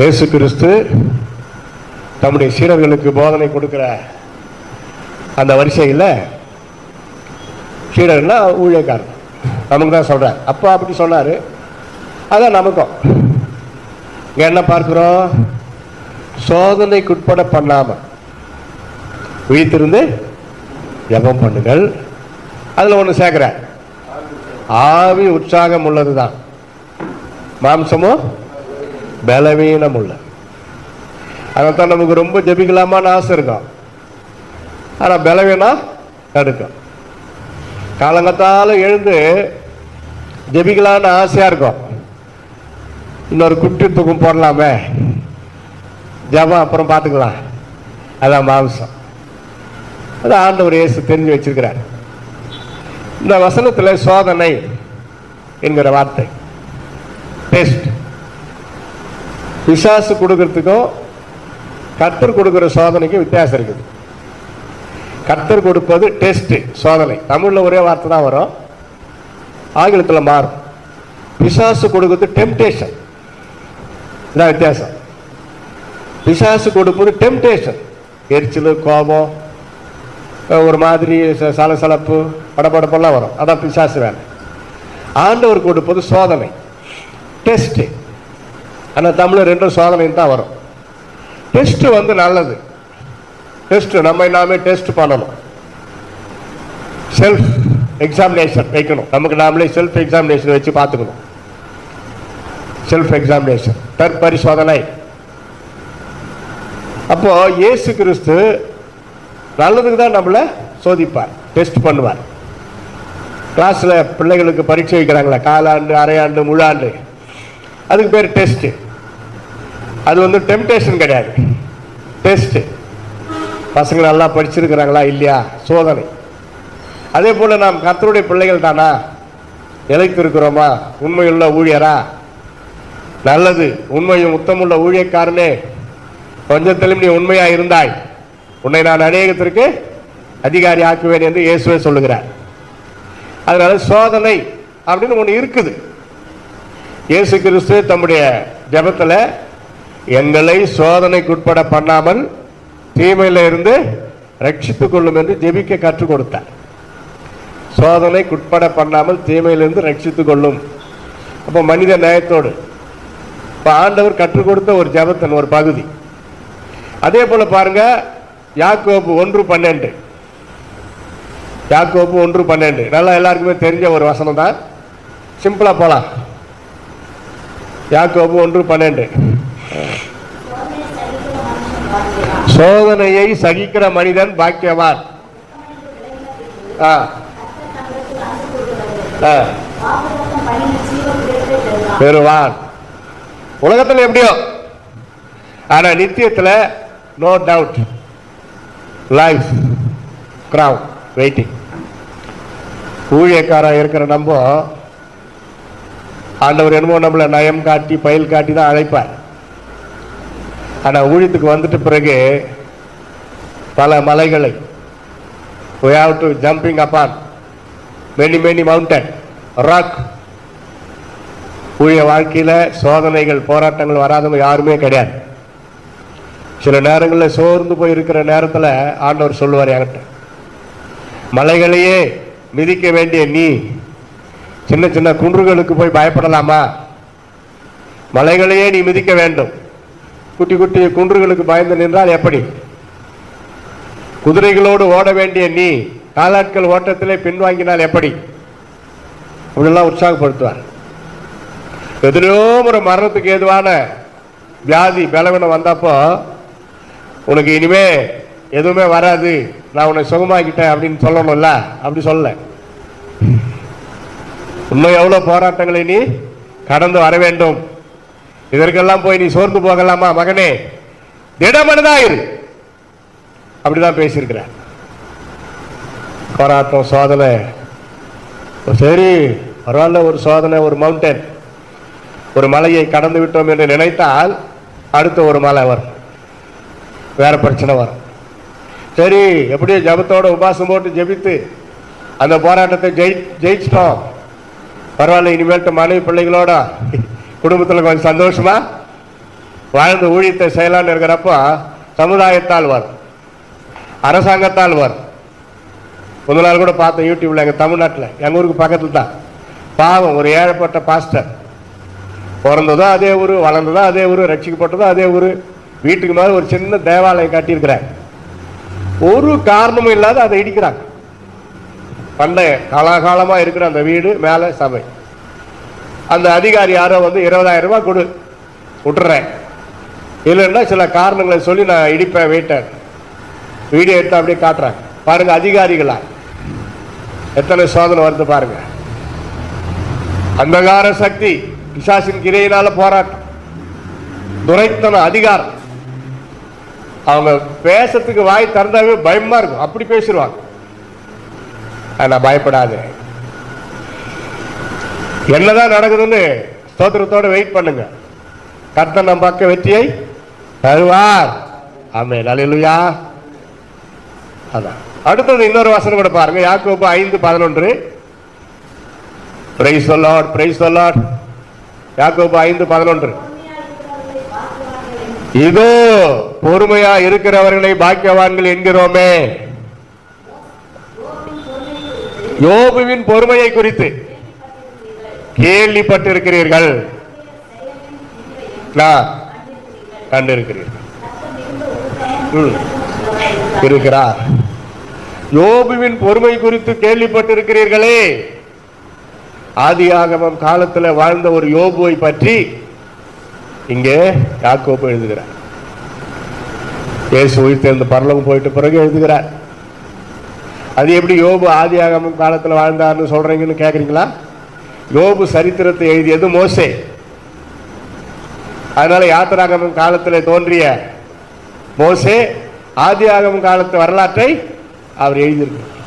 இயேசு கிறிஸ்து தம்முடைய சீடர்களுக்கு போதனை கொடுக்கிற அந்த வரிசையில் சீடர்னா ஊழியக்காரர். நமக்கு தான் சொல்கிறார் அப்பா அப்படி சொன்னார். அதான் நமக்கும். இங்கே என்ன பார்க்குறோம்? சோதனைக்குட்பட பண்ணாமல் வீட்டிருந்து ஜெபம் பண்ணுங்கள். அதில் ஒன்று சேர்க்குறேன் ஆவி உற்சாகம் உள்ளது தான் மாம்சமும் பலவீனம் உள்ள அதைத்தான் நமக்கு ரொம்ப ஜெபிக்கலாமான்னு ஆசை இருக்கும் ஆனால் பலவீனம் தடுக்கும் காலங்கத்தால எழுந்து ஜெபிக்கலான்னு ஆசையாக இருக்கும். இன்னொரு குட்டி தூக்கம் போடலாமே. ஜபம் அப்புறம் பார்த்துக்கலாம் அதான் மாம்சம். அது ஆண்டவர் இயேசு தெரிஞ்சு வச்சிருக்கிறார். இந்த வசனத்தில் சோதனை என்கிற வார்த்தை. டெஸ்ட் பிசாசு கொடுக்கறதுக்கும் கர்த்தர் கொடுக்கிற சோதனைக்கும் வித்தியாசம் இருக்குது. கர்த்தர் கொடுப்பது டெஸ்ட் சோதனை. தமிழில் ஒரே வார்த்தை தான் வரும். ஆங்கிலத்தில் மாறும். பிசாசு கொடுக்கிறது டெம்டேஷன். இதான் வித்தியாசம். பிசாசு கொடுப்பது டெம்டேஷன். எரிச்சல் கோபம் ஒரு மாதிரி ச- சலசலப்பு படபடப்பெல்லாம் வரும். அதான் பிசாசு வேலை. ஆண்டவர் கொடுப்பது சோதனை. டெஸ்ட்டு ஆனால் தமிழ் ரெண்டும் சோதனையும் தான் வரும். டெஸ்ட்டு வந்து நல்லது. டெஸ்ட்டு நம்ம நாமே டெஸ்ட் பண்ணணும். செல்ஃப் எக்ஸாமினேஷன் வைக்கணும். நமக்கு நாமளே செல்ஃப் எக்ஸாமினேஷன் வச்சு பார்த்துக்கணும். செல்ஃப் எக்ஸாமினேஷன் தற்பரிசோதனை. அப்போ இயேசு கிறிஸ்து நல்லதுக்கு தான் நம்மளை சோதிப்பார் டெஸ்ட் பண்ணுவார். கிளாஸில் பிள்ளைகளுக்கு பரீட்சை வைக்கிறாங்களே காலாண்டு அரையாண்டு முழாண்டு. அதுக்கு பேர் டெஸ்ட்டு அது வந்து டெம்டேஷன் கிடையாது. டெஸ்ட்டு பசங்க நல்லா படிச்சிருக்கிறாங்களா இல்லையா? சோதனை. அதே போல் நாம் கத்தருடைய பிள்ளைகள் தானா? நிலைத்திருக்கிறோமா உண்மையுள்ள ஊழியரா? நல்லது. உண்மையும் உத்தமுள்ள ஊழியக்காரனே. கொஞ்சத்திலும் நீ உண்மையா இருந்தாய். உன்னை நான் அநேகத்திற்கு அதிகாரி ஆக்குவேன் என்று இயேசுவே சொல்லுகிறார். அதனால சோதனை அப்படின்னு ஒன்று இருக்குது. இயேசு கிறிஸ்து தம்முடைய ஜெபத்தில் எங்களை சோதனைக்குட்பட பண்ணாமல் தீமையில இருந்து ரட்சித்துக் கொள்ளும் என்று ஜெபிக்க கற்றுக் கொடுத்தார். சோதனைக்குட்பட பண்ணாமல் தீமையிலிருந்து ரட்சித்துக் கொள்ளும். அப்போ மனித நேயத்தோடு இப்போ ஆண்டவர் கற்றுக் கொடுத்த ஒரு ஜபத்தன் ஒரு பகுதி. அதே போல பாருங்க யாக்கோபு ஒன்று பன்னெண்டு. யாக்கோப்பு ஒன்று பன்னெண்டு. நல்லா எல்லாருக்குமே தெரிஞ்ச ஒரு வசனம் தான். சிம்பிளா போலாம். யாக்கோபு ஒன்று பன்னெண்டு. சோதனையை சகிக்கிற மனிதன் பாக்கியவான். ஆ. ஆ. பெறுவான். உலகத்தில் எப்படியோ? ஆனா நித்தியத்தில் no doubt life crown waiting ஊழியக்காரன் இருக்கிற நம்ம ஆண்டவர் என்னமோ நம்மளை நயம் காட்டி பயில் காட்டி தான் அழைப்பார். ஆனால் ஊழியத்துக்கு வந்துட்ட பிறகு பல மலைகளை we have to jumping upon many many mountain rock ஊழிய வாழ்க்கையில் சோதனைகள் போராட்டங்கள் வராதவங்க யாருமே கிடையாது. சில நேரங்களில் சோர்ந்து போய் இருக்கிற நேரத்தில் ஆண்டவர் சொல்லுவார் என்கிட்ட மலைகளையே மிதிக்க வேண்டிய நீ சின்ன சின்ன குன்றுகளுக்கு போய் பயப்படலாமா? மலைகளையே நீ மிதிக்க வேண்டும். குட்டி குட்டி குன்றுகளுக்கு பயந்து நின்றால் எப்படி? குதிரைகளோடு ஓட வேண்டிய நீ காலாட்கள் ஓட்டத்திலே பின்வாங்கினால் எப்படி? அப்படிலாம் உற்சாகப்படுத்துவார். எத்தனையோ ஒரு மரணத்துக்கு ஏதுவான வியாதி பலவீனம் வந்தப்போ உனக்கு இனிமே எதுவுமே வராது. நான் உன்னை சுகமாக்கிட்டேன் அப்படின்னு சொல்லணும்ல? அப்படி சொல்ல. இன்னும் எவ்வளோ போராட்டங்களை நீ கடந்து வர வேண்டும்? இதற்கெல்லாம் போய் நீ சோர்ந்து போகலாமா மகனே? திடமனதாயிரு அப்படிதான் பேசியிருக்கிறார். போராட்டம் சோதனை. சரி பரவாயில்ல ஒரு சோதனை ஒரு மவுண்டன் ஒரு மலையை கடந்து விட்டோம் என்று நினைத்தால் அடுத்த ஒரு மலை வரும். வேற பிரச்சனை வரும். சரி எப்படியோ ஜபத்தோட உபாசம் போட்டு ஜெபித்து அந்த போராட்டத்தை ஜெயி ஜெயிச்சிட்டோம். பரவாயில்ல இனிமேல்ட்டு மனைவி பிள்ளைகளோட குடும்பத்தில் கொஞ்சம் சந்தோஷமா வாழ்ந்து ஊழியத்தை செய்யலான்னு இருக்கிறப்போ சமுதாயத்தால் வரும். அரசாங்கத்தால் வரும். முதல் நாள் கூட பார்த்தேன் யூடியூப்ல எங்க தமிழ்நாட்டில். எங்க ஊருக்கு பக்கத்துல தான். பாவம் ஒரு ஏழைப்பட்ட பாஸ்டர். பிறந்ததோ அதே ஊர் வளர்ந்ததோ அதே ஊர் ரட்சிக்கப்பட்டதும் அதே ஊர். வீட்டுக்கு மேலே ஒரு சின்ன தேவாலயம் கட்டியிருக்கிறாங்க ஒரு காரணமும் இல்லாத அதை இடிக்கிறாங்க. பண்டைய காலாகாலமாக இருக்கிற அந்த வீடு மேலே சபை. அந்த அதிகாரி யாரோ வந்து இருபதாயிரம் ரூபாய் கொடு விட்டுறேன். இல்லைன்னா சில காரணங்களை சொல்லி நான் இடிப்பேன் வெயிட்டேன் வீடியோ எடுத்து அப்படியே காட்டுறேன். பாருங்க அதிகாரிகளா. எத்தனை சோதனை வருது பாருங்க. அந்தகார சக்தி பிசாசின் கிரையினால போராட்டம். துரைத்தன அதிகாரம். அவங்க பேசத்துக்கு வாய் திறந்தாவே பயமா இருக்கும். அப்படி பேசிடுவாங்க. ஆனால் பயப்படாது. என்னதான் நடக்குதுன்னு ஸ்தோத்திரத்தோட வெயிட் பண்ணுங்க. கர்த்தர் நம் பக்க வெற்றியை தருவார். ஆமே நல்லா அதான். அடுத்தது இன்னொரு வசனம் கூட பாருங்க. யாக்கோப்பு ஐந்து பதினொன்று. பிரைஸ் சொல்லாட் பிரைஸ் சொல்லாட் யாக்கோப்பு ஐந்து பதினொன்று. இதோ பொறுமையா இருக்கிறவர்களை பாக்கியவான்கள் என்கிறோமே. யோபுவின் பொறுமையை குறித்து. கேள்விப்பட்டிருக்கிறீர்கள். கண்டிருக்கிறீர்கள். ம். இருக்கிறார். யோபுவின் பொறுமை குறித்து கேள்விப்பட்டிருக்கிறீர்களே. ஆதியாகமம் காலத்தில் வாழ்ந்த ஒரு யோபுவை பற்றி இங்கே யாக்கோபு எழுதுகிறார். இயேசு உயிர்த்தெழுந்து பரலோகம் போயிட்டு பிறகு எழுதுகிறார். அது எப்படி யோபு ஆதியாகமம் காலத்தில் வாழ்ந்தார்னு சொல்றீங்கன்னு கேட்குறீங்களா யோபு சரித்திரத்தை எழுதியது மோசே. அதனால யாத்திராகமம் காலத்தில் தோன்றிய மோசே ஆதியாகமம் காலத்து வரலாற்றை அவர் எழுதியிருக்கிறார்.